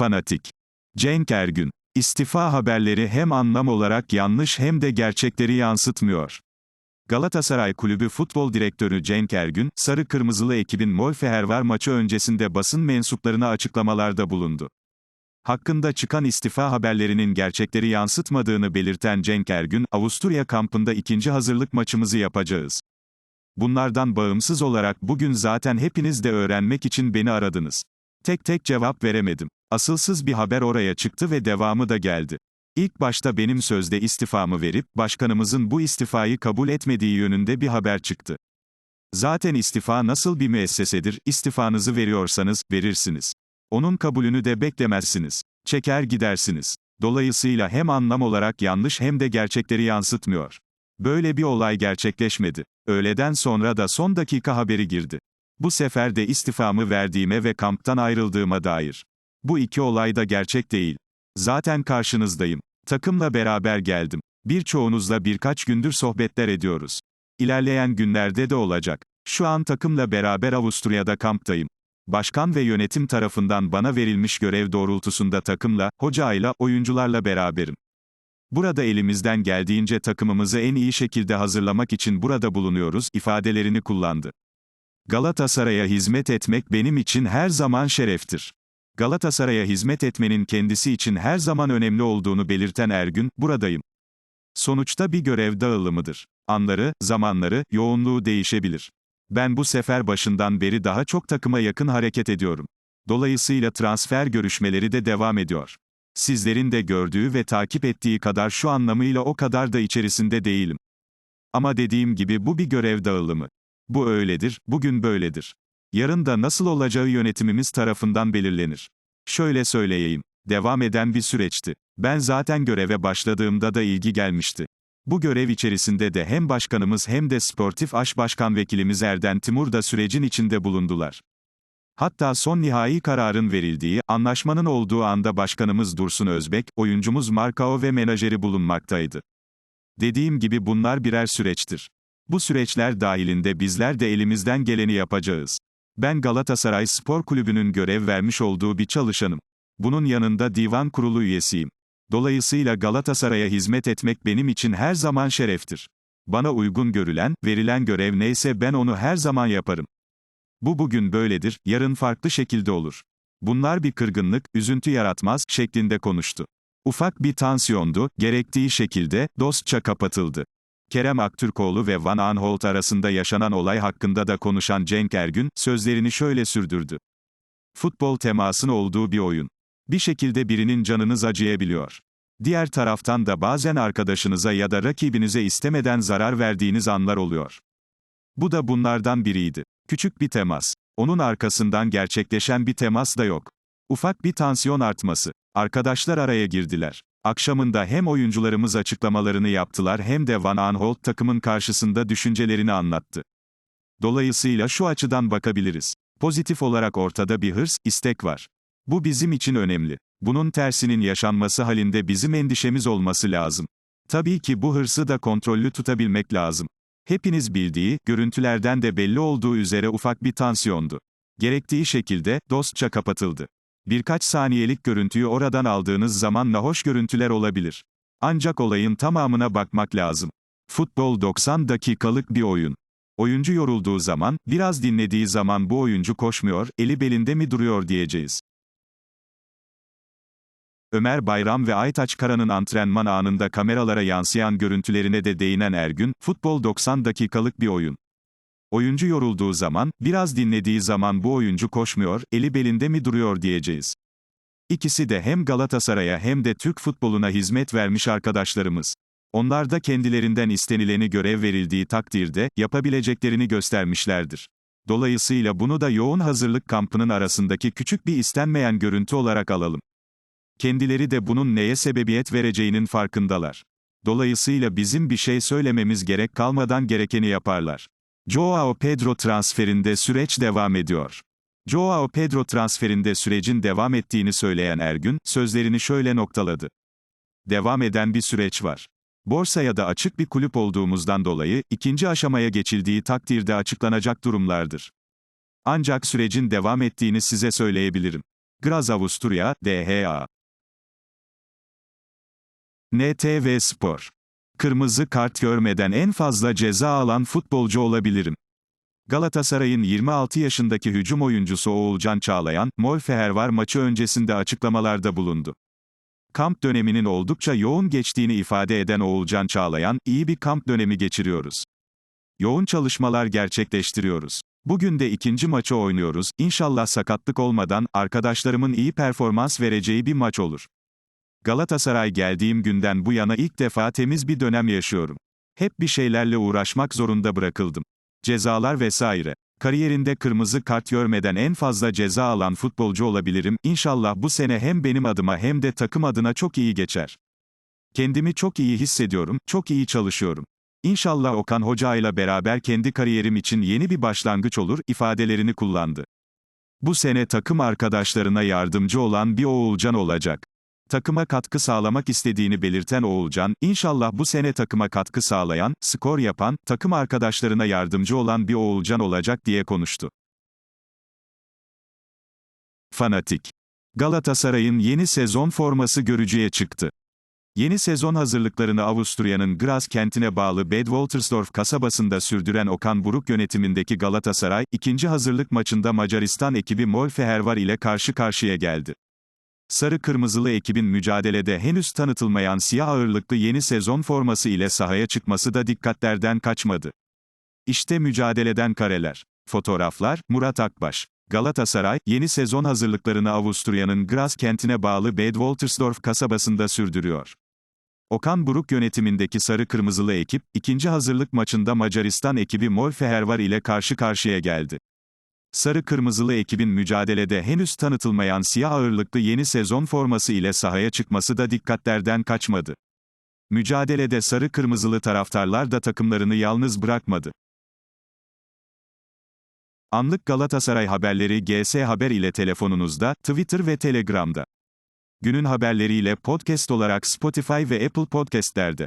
Fanatik. Cenk Ergün. İstifa haberleri hem anlam olarak yanlış hem de gerçekleri yansıtmıyor. Galatasaray Kulübü Futbol Direktörü Cenk Ergün, Sarı Kırmızılı ekibin Molfehervar maçı öncesinde basın mensuplarına açıklamalarda bulundu. Hakkında çıkan istifa haberlerinin gerçekleri yansıtmadığını belirten Cenk Ergün, Avusturya kampında ikinci hazırlık maçımızı yapacağız. Bunlardan bağımsız olarak bugün zaten hepiniz de öğrenmek için beni aradınız. Tek tek cevap veremedim. Asılsız bir haber oraya çıktı ve devamı da geldi. İlk başta benim sözde istifamı verip, başkanımızın bu istifayı kabul etmediği yönünde bir haber çıktı. Zaten istifa nasıl bir müessesedir, istifanızı veriyorsanız, verirsiniz. Onun kabulünü de beklemezsiniz. Çeker gidersiniz. Dolayısıyla hem anlam olarak yanlış hem de gerçekleri yansıtmıyor. Böyle bir olay gerçekleşmedi. Öğleden sonra da son dakika haberi girdi. Bu sefer de istifamı verdiğime ve kamptan ayrıldığıma dair. Bu iki olay da gerçek değil. Zaten karşınızdayım. Takımla beraber geldim. Birçoğunuzla birkaç gündür sohbetler ediyoruz. İlerleyen günlerde de olacak. Şu an takımla beraber Avusturya'da kamptayım. Başkan ve yönetim tarafından bana verilmiş görev doğrultusunda takımla, hocayla, oyuncularla beraberim. Burada elimizden geldiğince takımımızı en iyi şekilde hazırlamak için burada bulunuyoruz ifadelerini kullandı. Galatasaray'a hizmet etmek benim için her zaman şereftir. Galatasaray'a hizmet etmenin kendisi için her zaman önemli olduğunu belirten Ergün, buradayım. Sonuçta bir görev dağılımıdır. Anları, zamanları, yoğunluğu değişebilir. Ben bu sefer başından beri daha çok takıma yakın hareket ediyorum. Dolayısıyla transfer görüşmeleri de devam ediyor. Sizlerin de gördüğü ve takip ettiği kadar şu anlamıyla o kadar da içerisinde değilim. Ama dediğim gibi bu bir görev dağılımı. Bu öyledir, bugün böyledir. Yarın da nasıl olacağı yönetimimiz tarafından belirlenir. Şöyle söyleyeyim. Devam eden bir süreçti. Ben zaten göreve başladığımda da ilgi gelmişti. Bu görev içerisinde de hem başkanımız hem de sportif aş başkan vekilimiz Erden Timur da sürecin içinde bulundular. Hatta son nihai kararın verildiği, anlaşmanın olduğu anda başkanımız Dursun Özbek, oyuncumuz Markao ve menajeri bulunmaktaydı. Dediğim gibi bunlar birer süreçtir. Bu süreçler dahilinde bizler de elimizden geleni yapacağız. Ben Galatasaray Spor Kulübü'nün görev vermiş olduğu bir çalışanım. Bunun yanında divan kurulu üyesiyim. Dolayısıyla Galatasaray'a hizmet etmek benim için her zaman şereftir. Bana uygun görülen, verilen görev neyse ben onu her zaman yaparım. Bu bugün böyledir, yarın farklı şekilde olur. Bunlar bir kırgınlık, üzüntü yaratmaz, şeklinde konuştu. Ufak bir tansiyondu, gerektiği şekilde, dostça kapatıldı. Kerem Aktürkoğlu ve Van Aanholt arasında yaşanan olay hakkında da konuşan Cenk Ergün, sözlerini şöyle sürdürdü. Futbol temasın olduğu bir oyun. Bir şekilde birinin canınız acıyabiliyor. Diğer taraftan da bazen arkadaşınıza ya da rakibinize istemeden zarar verdiğiniz anlar oluyor. Bu da bunlardan biriydi. Küçük bir temas. Onun arkasından gerçekleşen bir temas da yok. Ufak bir tansiyon artması. Arkadaşlar araya girdiler. Akşamında hem oyuncularımız açıklamalarını yaptılar hem de Van Aanholt takımın karşısında düşüncelerini anlattı. Dolayısıyla şu açıdan bakabiliriz. Pozitif olarak ortada bir hırs, istek var. Bu bizim için önemli. Bunun tersinin yaşanması halinde bizim endişemiz olması lazım. Tabii ki bu hırsı da kontrollü tutabilmek lazım. Hepiniz bildiği, görüntülerden de belli olduğu üzere ufak bir tansiyondu. Gerektiği şekilde, dostça kapatıldı. Birkaç saniyelik görüntüyü oradan aldığınız zaman nahoş görüntüler olabilir. Ancak olayın tamamına bakmak lazım. Futbol 90 dakikalık bir oyun. Oyuncu yorulduğu zaman, biraz dinlediği zaman bu oyuncu koşmuyor, eli belinde mi duruyor diyeceğiz. Ömer Bayram ve Aytaç Kara'nın antrenman anında kameralara yansıyan görüntülerine de değinen Ergün, futbol 90 dakikalık bir oyun. Oyuncu yorulduğu zaman, biraz dinlediği zaman bu oyuncu koşmuyor, eli belinde mi duruyor diyeceğiz. İkisi de hem Galatasaray'a hem de Türk futboluna hizmet vermiş arkadaşlarımız. Onlar da kendilerinden istenileni görev verildiği takdirde, yapabileceklerini göstermişlerdir. Dolayısıyla bunu da yoğun hazırlık kampının arasındaki küçük bir istenmeyen görüntü olarak alalım. Kendileri de bunun neye sebebiyet vereceğinin farkındalar. Dolayısıyla bizim bir şey söylememiz gerek kalmadan gerekeni yaparlar. Joao Pedro transferinde süreç devam ediyor. Joao Pedro transferinde sürecin devam ettiğini söyleyen Ergün, sözlerini şöyle noktaladı. Devam eden bir süreç var. Borsaya da açık bir kulüp olduğumuzdan dolayı, ikinci aşamaya geçildiği takdirde açıklanacak durumlardır. Ancak sürecin devam ettiğini size söyleyebilirim. Graz Avusturya, DHA. NTV Spor. Kırmızı kart görmeden en fazla ceza alan futbolcu olabilirim. Galatasaray'ın 26 yaşındaki hücum oyuncusu Oğulcan Çağlayan, Molfehervar maçı öncesinde açıklamalarda bulundu. Kamp döneminin oldukça yoğun geçtiğini ifade eden Oğulcan Çağlayan, iyi bir kamp dönemi geçiriyoruz. Yoğun çalışmalar gerçekleştiriyoruz. Bugün de ikinci maçı oynuyoruz, İnşallah sakatlık olmadan, arkadaşlarımın iyi performans vereceği bir maç olur. Galatasaray geldiğim günden bu yana ilk defa temiz bir dönem yaşıyorum. Hep bir şeylerle uğraşmak zorunda bırakıldım. Cezalar vesaire. Kariyerinde kırmızı kart görmeden en fazla ceza alan futbolcu olabilirim. İnşallah bu sene hem benim adıma hem de takım adına çok iyi geçer. Kendimi çok iyi hissediyorum, çok iyi çalışıyorum. İnşallah Okan Hoca ile beraber kendi kariyerim için yeni bir başlangıç olur ifadelerini kullandı. Bu sene takım arkadaşlarına yardımcı olan bir Oğulcan olacak. Takıma katkı sağlamak istediğini belirten Oğulcan, inşallah bu sene takıma katkı sağlayan, skor yapan, takım arkadaşlarına yardımcı olan bir Oğulcan olacak diye konuştu. Fanatik. Galatasaray'ın yeni sezon forması görücüye çıktı. Yeni sezon hazırlıklarını Avusturya'nın Graz kentine bağlı Bad Woltersdorf kasabasında sürdüren Okan Buruk yönetimindeki Galatasaray, ikinci hazırlık maçında Macaristan ekibi Molfehervar ile karşı karşıya geldi. Sarı-kırmızılı ekibin mücadelede henüz tanıtılmayan siyah ağırlıklı yeni sezon forması ile sahaya çıkması da dikkatlerden kaçmadı. İşte mücadeleden kareler. Fotoğraflar, Murat Akbaş. Galatasaray, yeni sezon hazırlıklarını Avusturya'nın Graz kentine bağlı Bad Woltersdorf kasabasında sürdürüyor. Okan Buruk yönetimindeki sarı-kırmızılı ekip, ikinci hazırlık maçında Macaristan ekibi Molfehervar ile karşı karşıya geldi. Sarı-kırmızılı ekibin mücadelede henüz tanıtılmayan siyah ağırlıklı yeni sezon forması ile sahaya çıkması da dikkatlerden kaçmadı. Mücadelede sarı-kırmızılı taraftarlar da takımlarını yalnız bırakmadı. Anlık Galatasaray haberleri GS Haber ile telefonunuzda, Twitter ve Telegram'da. Günün haberleriyle podcast olarak Spotify ve Apple Podcast'lerde.